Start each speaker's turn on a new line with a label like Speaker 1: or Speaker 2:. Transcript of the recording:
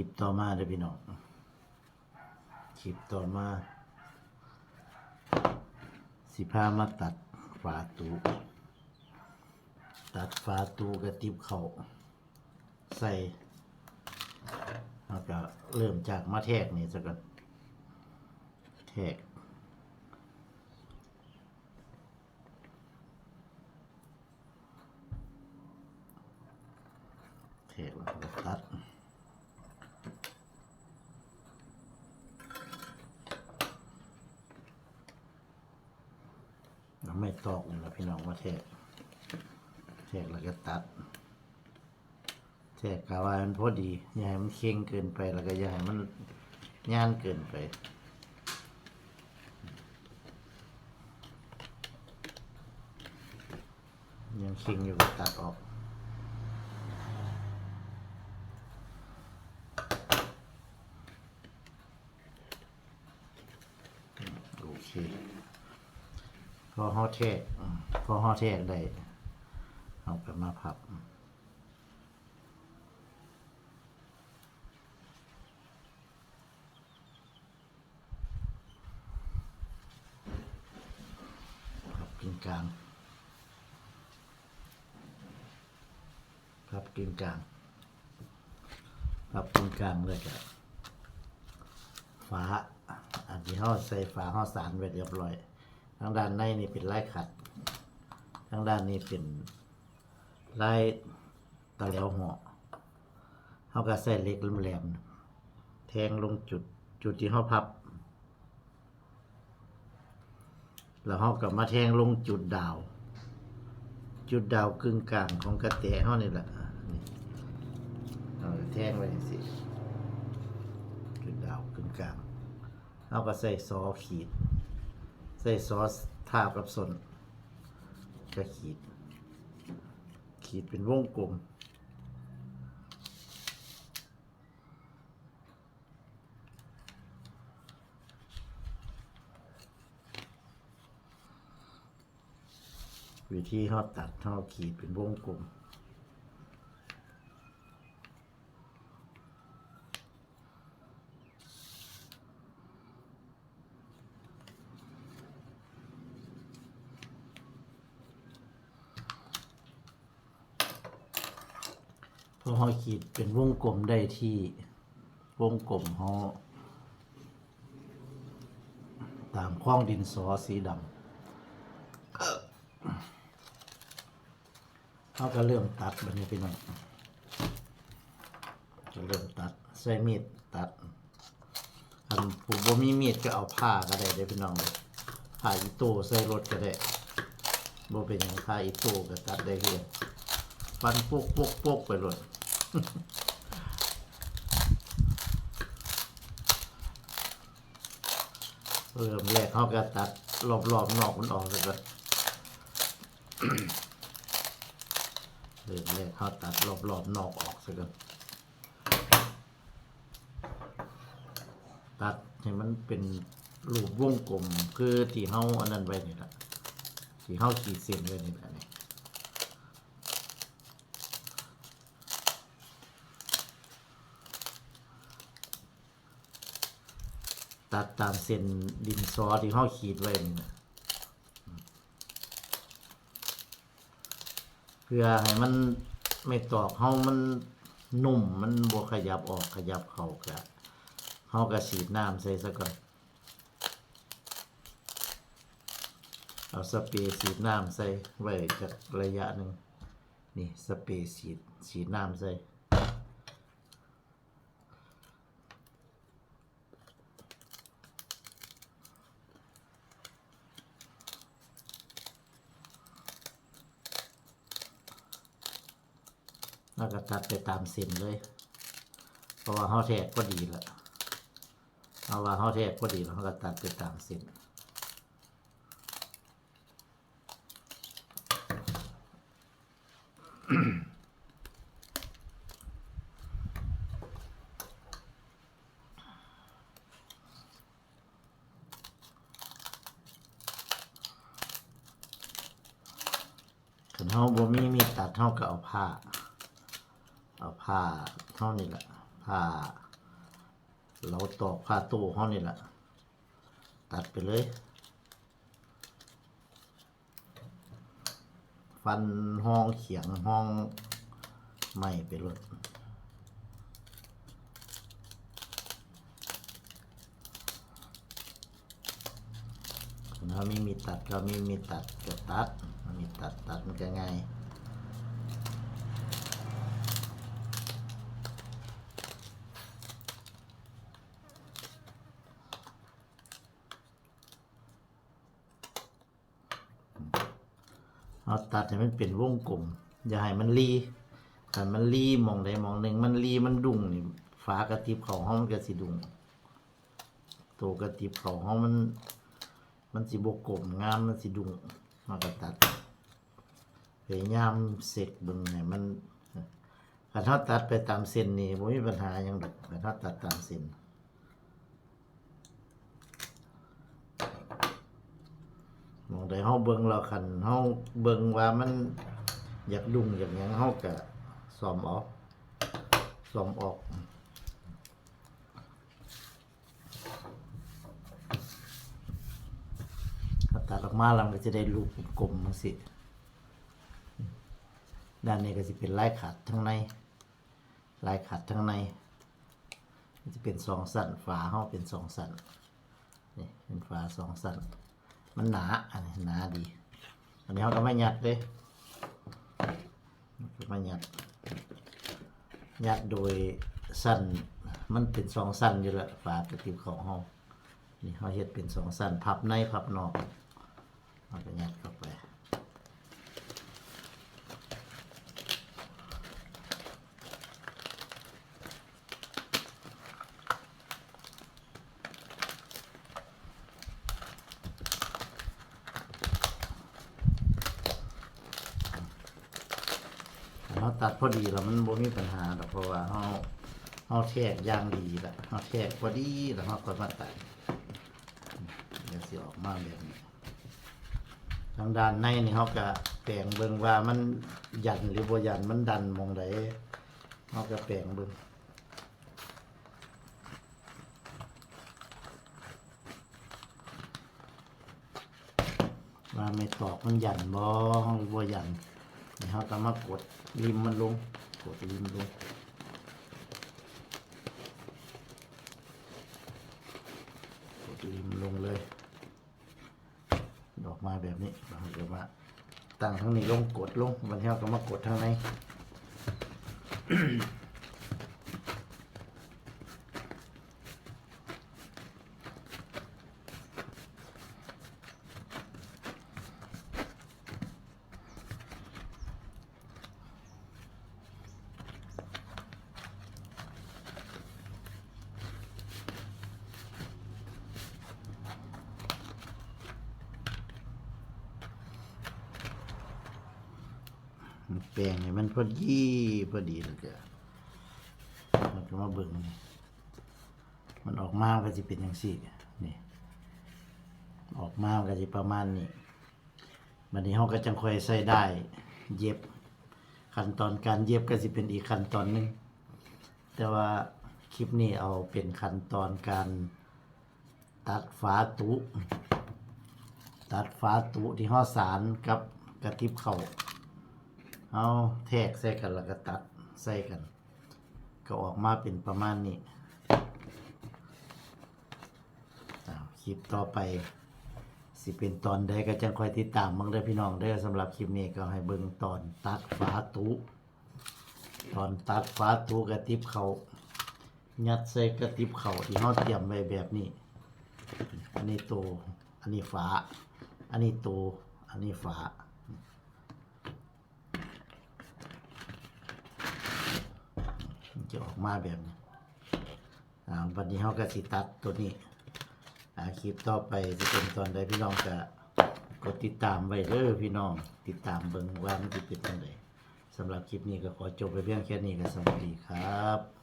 Speaker 1: ลิปต่อมาเด้อพี่น้องคลิปต่อมา สิพามาตัดฝาตูตัดฝาตูกระติบเขาใส่แล้วก็เริ่มจากมาแทกนี่สัก่อนแทก แทกแล้วก็ตัด เราไม่ตอกนี่แหละพี่น้องมาแทกแทกแล้วก็ตัดแทกกะว่ามันพอดีอย่าให้มันเค็งเกินไปแล้วก็อย่าให้มันย่านเกินไปยังเค็งอยู่ก็ตัดออก โอเค พอห่อแทกอืมพอห่อแทกได้เอากลับมาพับพับกึ่งกลางพับกึ่งกลางพับกึ่งกลางเลยกับฝาอันที่ห่อใส่ฝาห่อสารไว้เรียบร้อย ทางด้านในนี่เป็นลายขัด ทางด้านนี้เป็นลายตะเหลวห่อเขาก็ใส่เล็กแหลมๆแทงลงจุดจุดที่เขาพับ แล้วเขาก็มาแทงลงจุดดาว จุดดาวกึ่งกลางของกระแตเขานี่แหละเอาแทงไว้สิจุดดาวกึ่งกลางเขาก็ใส่ซอขีด ใส่ซอสทาบกับสนก็ขีด ขีดเป็นวงกลม วิธีเขาตัดเขาขีดเป็นวงกลม พอเขาขีดเป็นวงกลมได้ที่วงกลมเขาตามข้องดินสอสีดำเขาก็เริ่มตัดแบบนี้พี่น้องจะเริ่มตัดใช้มีดตัดอันผมว่ามีมีดก็เอาผ้าก็ได้ได้พี่น้องเลยผ้าอีโต้ใส่รถก็ได้บ่เป็นอย่างผ้าอีโต้ก็ตัดได้เพียง ฟันปกปกปกไปรถเริ่มแรกเขาก็ตัดรอบรอบๆนอกมันออกเลยก็เริ่มแรกเขาตัดรอบรอบๆนอกออกซะก่อนตัดให้มันเป็นรูปวงกลมคือที่เขาอันนั้นไว้นี่แหละที่เขาขีดเส้นไว้นี่แหละนี่ ตัดตามเส้นดินซอที่เขาขีดไว้นี่นะเพื่อให้มันไม่ตอกเขามันนุ่มมันบวขยับออกขยับเข้ากะเขาก็ฉีดน้ำใส่ซะก่อนเอาสเปรย์ฉีดน้ำใส่ไว้จากระยะหนึ่งนี่สเปรย์ฉีดฉีดน้ำใส่ แล้วก็ตัดไปตามเส้นเลย เพราะว่าเขาแทกก็ดีล้วเอาว่าเขาแทกก็ดีแล้วเขาก็ตัดไปตามเส้นขันเขาบ่มีมีตัดเขาก็เอาผ้า เอาผ้าเท่านี้แหละผ้าเราตอกผ้าตู้ห้องนี่แหละตัดไปเลย ฟันห้องเขียงห้องไม่ไปเลยถ้าไม่มีตัดก็ไม่มีตัดก็ตัดมีตัดตัดมันก็ง่าย เอาตัดให้มันเป็นวงกลม อย่าให้มันรีถ้ามันรีมองใดมองหนึ่งมันรีมันดุ่งนี่ฝากระติบเขาห้องมันก็สิดุ่งตัวกระติบเขาห้องมัน มันสิบกกลมงามมันสิดุ่งมากระตัดพยายามเสกบึงให้มันถ้าเราตัดไปตามเส้นนี่บ่มีปัญหาหยังดอกถ้าเราตัดตามเส้น มองได้เฮาเบิ่งแล้วคันเฮาเบิ่งว่ามันอยากดุงอย่ากหยังเฮาก็ซ่อมออกซ่อมออกถ้าตัดออกมาแล้วก็จะได้รูปกลมๆจังซี่ด้านนี้ก็สิเป็นลายขัดทั้งใน ลายขัดทั้งในจะเป็นสองสั้นฝาเฮาเป็นสองสั้นนี่เป็นฝาสองสั้น มันหนาอันนี้หนาดี อันนี้เขาก็ไม่หยัดเลยไม่หยัดหยัดโดยสั้นมันเป็นสองสั้นอยู่ละฝากระติบของห้องนี่เขาเห็ดเป็นสองสั้นพับในพับนอกเอาไปหยัดเขาไป เรา ตัดพอดีแล้วมันบ่มีปัญหาดอกเพราะว่าเราเราแทกอย่างดีแล้วเราแทกพอดีแล้วเราก็มาตัดเดี๋ยวสิออกมาแบบนี้ทางด้านในนี่เขาก็แปลงเบิ่งว่ามันยันหรือบ่ยันมันดันมองใดเขาก็แปลงเบิ่งว่าไม่ตอกมันยันบ่หรือบ่ยัน นี่เขาก็มากดริมมันลง กดริมลงกดริมลงเลย ดอกมาแบบนี้เราจะมาตั้งทั้งนี้ลงกดลงมันเท่าก็มากดทางใน แปลงให้มันพอดีพอดีแล้วก็มันก็มาเบิ่งนี่มันออกมาก็จะเป็นอย่างสี่นี่ออกมาก็จะประมาณนี้บัดนี้เราก็จังค่อยใส่ได้ เย็บขั้นตอนการเย็บก็จะเป็นอีกขั้นตอนหนึงแต่ว่าคลิปนี้เอาเป็นขั้นตอนการตัดฝาตุ ตัดฝาตุที่ห่อสารกับกระติบเข่า เอาแทกใส่กันแล้วก็ตัดใส่กัน ก็ออกมาเป็นประมาณนี้คลิปต่อไป สิเป็นตอนใดก็จังคอยติดตามมั่งเด้พี่น้องเด้สำหรับคลิปนี้ก็ให้เบิ่งตอนตัดฝาตุตอนตัดฝาตุกระติบเขายัดใส่กระติบเขาที่เฮาเตรียมไว้แบบนี้ อันนี้ตัวอันนี้ฝา อันนี้ตัวอันนี้ฝา มาแบบนี้อ่าวันนี้เขาก็สิตัดตัวนี้อ่าคลิปต่อไปจะเป็นตอนใดพี่น้องก็กดติดตามไว้เด้อพี่น้อง ติดตามเบิ่งว่ามันจะเป็นตอนใดสำหรับคลิปนี้ก็ขอจบไปเพียงแค่นี้ก็สวัสดีครับ